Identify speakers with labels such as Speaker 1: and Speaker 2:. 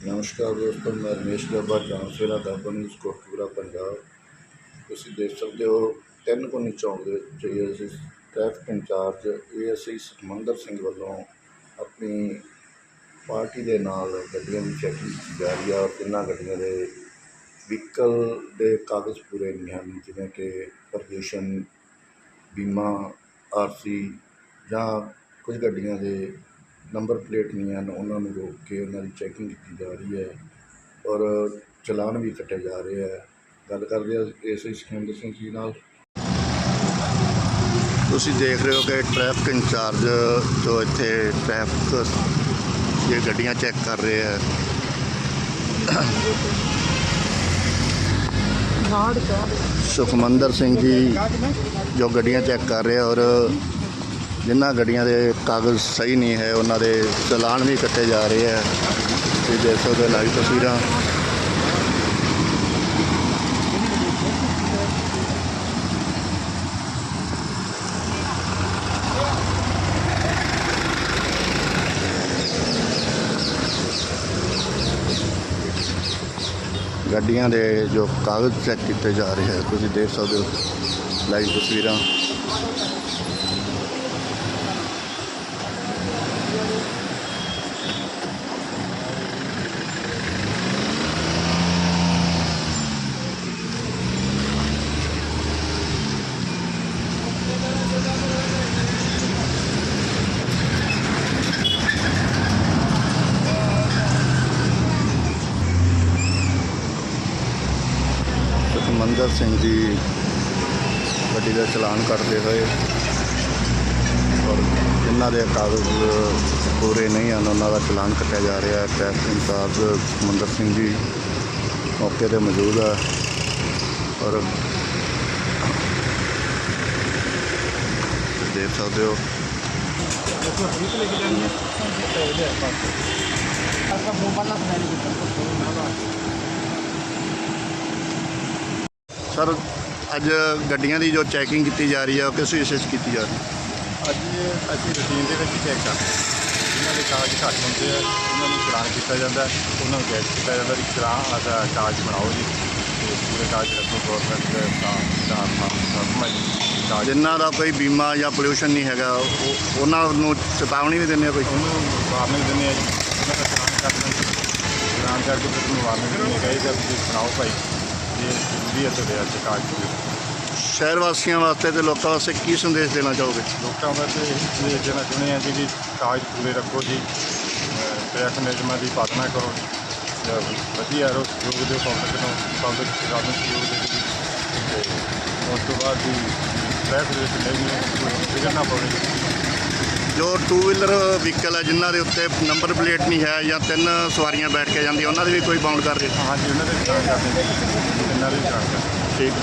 Speaker 1: ਨਮਸਕਾਰ ਦੋਸਤੋ, ਮੈਂ ਰਮੇਸ਼ ਗੱਬਾ ਚਾਂਸਲਰ ਦਾ ਨਿਊਜ਼ ਪੰਜਾਬ। ਤੁਸੀਂ ਦੇਖ ਸਕਦੇ ਹੋ, ਤਿੰਨ ਕੋਨੀ ਚੌਂਕ ਦੇ ਵਿੱਚ ASI traffic incharge ASI Samandar Singh ਵੱਲੋਂ ਆਪਣੀ ਪਾਰਟੀ ਦੇ ਨਾਲ ਗੱਡੀਆਂ ਦੀ ਚੈਕਿੰਗ ਕੀਤੀ ਜਾ ਰਹੀ ਹੈ ਔਰ ਤਿੰਨਾਂ ਗੱਡੀਆਂ ਦੇ ਵਹੀਕਲ ਦੇ ਕਾਗਜ਼ ਪੂਰੇ ਨਹੀਂ ਹਨ, ਜਿਵੇਂ ਕਿ ਪ੍ਰਦੂਸ਼ਣ, ਬੀਮਾ ਆਰਸੀ ਜਾਂ ਕੁਝ ਗੱਡੀਆਂ ਦੇ ਨੰਬਰ ਪਲੇਟ ਨਹੀਂ ਹਨ ਉਹਨਾਂ ਨੂੰ ਰੋਕ ਕੇ ਉਹਨਾਂ ਦੀ ਚੈਕਿੰਗ ਕੀਤੀ ਜਾ ਰਹੀ ਹੈ ਔਰ ਚਲਾਨ ਵੀ ਕੱਟੇ ਜਾ ਰਹੇ ਹੈ ਗੱਲ ਕਰਦੇ ਹਾਂ ਐਸਆਈ ਸਿਕੰਦਰ ਸਿੰਘ ਜੀ ਨਾਲ ਤੁਸੀਂ ਦੇਖ ਰਹੇ ਹੋ ਕਿ ਟ੍ਰੈਫਿਕ ਇੰਚਾਰਜ ਜੋ ਇੱਥੇ ਟ੍ਰੈਫਿਕ ਇਹ ਗੱਡੀਆਂ ਚੈੱਕ ਕਰ ਰਹੇ ਹੈ ਸੁਖਮੰਦਰ ਸਿੰਘ ਜੀ ਜੋ ਗੱਡੀਆਂ ਚੈੱਕ ਕਰ ਰਹੇ ਆ ਔਰ ਜਿਨ੍ਹਾਂ ਗੱਡੀਆਂ ਦੇ ਕਾਗਜ਼ ਸਹੀ ਨਹੀਂ ਹੈ, ਉਹਨਾਂ ਦੇ ਚਲਾਨ ਵੀ ਕੱਟੇ ਜਾ ਰਹੇ ਹੈ। ਤੁਸੀਂ ਦੇਖ ਸਕਦੇ ਹੋ ਲਾਈਵ ਤਸਵੀਰਾਂ। ਗੱਡੀਆਂ ਦੇ ਜੋ ਕਾਗਜ਼ ਚੈੱਕ ਕੀਤੇ ਜਾ ਰਹੇ ਹੈ, ਤੁਸੀਂ ਦੇਖ ਸਕਦੇ ਹੋ ਲਾਈਵ ਤਸਵੀਰਾਂ। ਸੁਖਮੰਦਰ ਸਿੰਘ ਜੀ ਗੱਡੀ ਦਾ ਚਲਾਨ ਕੱਟਦੇ ਹੋਏ ਔਰ ਜਿਨ੍ਹਾਂ ਦੇ ਕਾਗਜ਼ ਪੂਰੇ ਨਹੀਂ ਹਨ, ਉਹਨਾਂ ਦਾ ਚਲਾਨ ਕੱਟਿਆ ਜਾ ਰਿਹਾ ਹੈ। ਟ੍ਰੈਫਿਕ ਇੰਚਾਰਜ ਸੁਖਮੰਦਰ ਸਿੰਘ ਜੀ ਮੌਕੇ ਤੇ ਮੌਜੂਦ ਹੈ ਔਰ ਦੇਖ ਸਕਦੇ ਹੋ। ਸਰ ਅੱਜ ਗੱਡੀਆਂ ਦੀ ਜੋ ਚੈਕਿੰਗ ਕੀਤੀ ਜਾ ਰਹੀ ਹੈ ਉਹ ਕਿਸ ਵਿਸ਼ੇ 'ਚ ਕੀਤੀ ਜਾ ਰਹੀ? ਹੈ
Speaker 2: ਅੱਜ ਅਸੀਂ ਰੂਟੀਨ ਦੇ ਵਿੱਚ ਚੈੱਕ ਕਰਦੇ ਹਾਂ। ਜਿਨ੍ਹਾਂ ਦੇ ਕਾਗਜ਼ ਘੱਟ ਹੁੰਦੇ ਆ ਉਹਨਾਂ ਨੂੰ ਚਲਾਨ ਕੀਤਾ ਜਾਂਦਾ ਹੈ, ਉਹਨਾਂ ਨੂੰ ਗੈਸ ਕੀਤਾ ਜਾਂਦਾ ਵੀ ਚਲਾਨ ਆਦਾ ਕਾਗਜ਼ ਬਣਾਓ ਜੀ। ਤੇ ਪੂਰੇ ਕਾਗਜ਼ ਰੱਖੋ ਗਵਰਨਮੈਂਟ ਦੇ ਤਾਂ ਤਾਂ ਫਰਮਾ ਜੀ ਕਾਗਜ਼
Speaker 1: ਜਿਨ੍ਹਾਂ ਦਾ ਕੋਈ ਬੀਮਾ ਜਾਂ ਪੋਲਿਊਸ਼ਨ ਨਹੀਂ ਹੈਗਾ ਉਹ ਉਹਨਾਂ ਨੂੰ ਚੇਤਾਵਨੀ ਵੀ ਦਿੰਦੇ ਆ ਕੋਈ?
Speaker 2: ਉਹਨੂੰ ਵਾਰਨਿੰਗ ਦਿੰਦੇ ਆ ਜੀ। ਉਹਨਾਂ ਦਾ ਚਲਾਨ ਕਰਦੇ ਚਲਾਨ ਕਰਕੇ ਫਿਰ ਉਹਨੂੰ ਵਾਰਨਿੰਗ ਦਿੰਦੇ ਕਹੀਦਾ ਤੁਸੀਂ ਸੁਣਾਓ ਭਾਈ। ਇਹ ਜ਼ਰੂਰੀ ਅੱਜ ਕਾਗਜ਼ ਪੂਰੇ।
Speaker 1: ਸ਼ਹਿਰ ਵਾਸੀਆਂ ਵਾਸਤੇ ਤੇ ਲੋਕਾਂ ਵਾਸਤੇ ਕੀ ਸੰਦੇਸ਼ ਦੇਣਾ ਚਾਹੋਗੇ?
Speaker 2: ਲੋਕਾਂ ਵਾਸਤੇ ਇਹ ਦੇਣਾ ਚਾਹੁੰਦੇ ਹਾਂ ਜੀ ਵੀ ਕਾਗਜ਼ ਪੂਰੇ ਰੱਖੋ ਜੀ। ਟ੍ਰੈਫਿਕ ਨਿਯਮਾਂ ਦੀ ਪਾਲਣਾ ਕਰੋ ਤੇ ਵਧੀਆ ਰਹੋ, ਸਹਿਯੋਗ ਦਿਓ ਪਬਲਿਕ ਨੂੰ ਪਬਲਿਕ ਸਾਨੂੰ ਸਹਿਯੋਗ ਦੇ ਤੇ ਉਸ ਤੋਂ ਬਾਅਦ ਵੀ ਟ੍ਰੈਫਿਕ ਦੇ ਵਿੱਚ ਨਹੀਂ ਵਿਗੜ ਨਾ
Speaker 1: ਜੋ ਟੂ ਵੀਲਰ ਵਹੀਕਲ ਹੈ ਜਿਨ੍ਹਾਂ ਦੇ ਉੱਤੇ ਨੰਬਰ ਪਲੇਟ ਨਹੀਂ ਹੈ ਜਾਂ ਤਿੰਨ ਸਵਾਰੀਆਂ ਬੈਠ ਕੇ ਜਾਂਦੀਆਂ ਉਹਨਾਂ ਦੇ ਵੀ ਕੋਈ ਬਾਉਂਡ ਕਰ ਰਹੇ
Speaker 2: ਹਾਂਜੀ ਉਹਨਾਂ ਦੇ ਚਲਾਨ ਕਰਦੇ ਜੀ ਇਹਨਾਂ ਦੇ ਚਲਾਨ ਕਰਦੇ
Speaker 1: ਠੀਕ।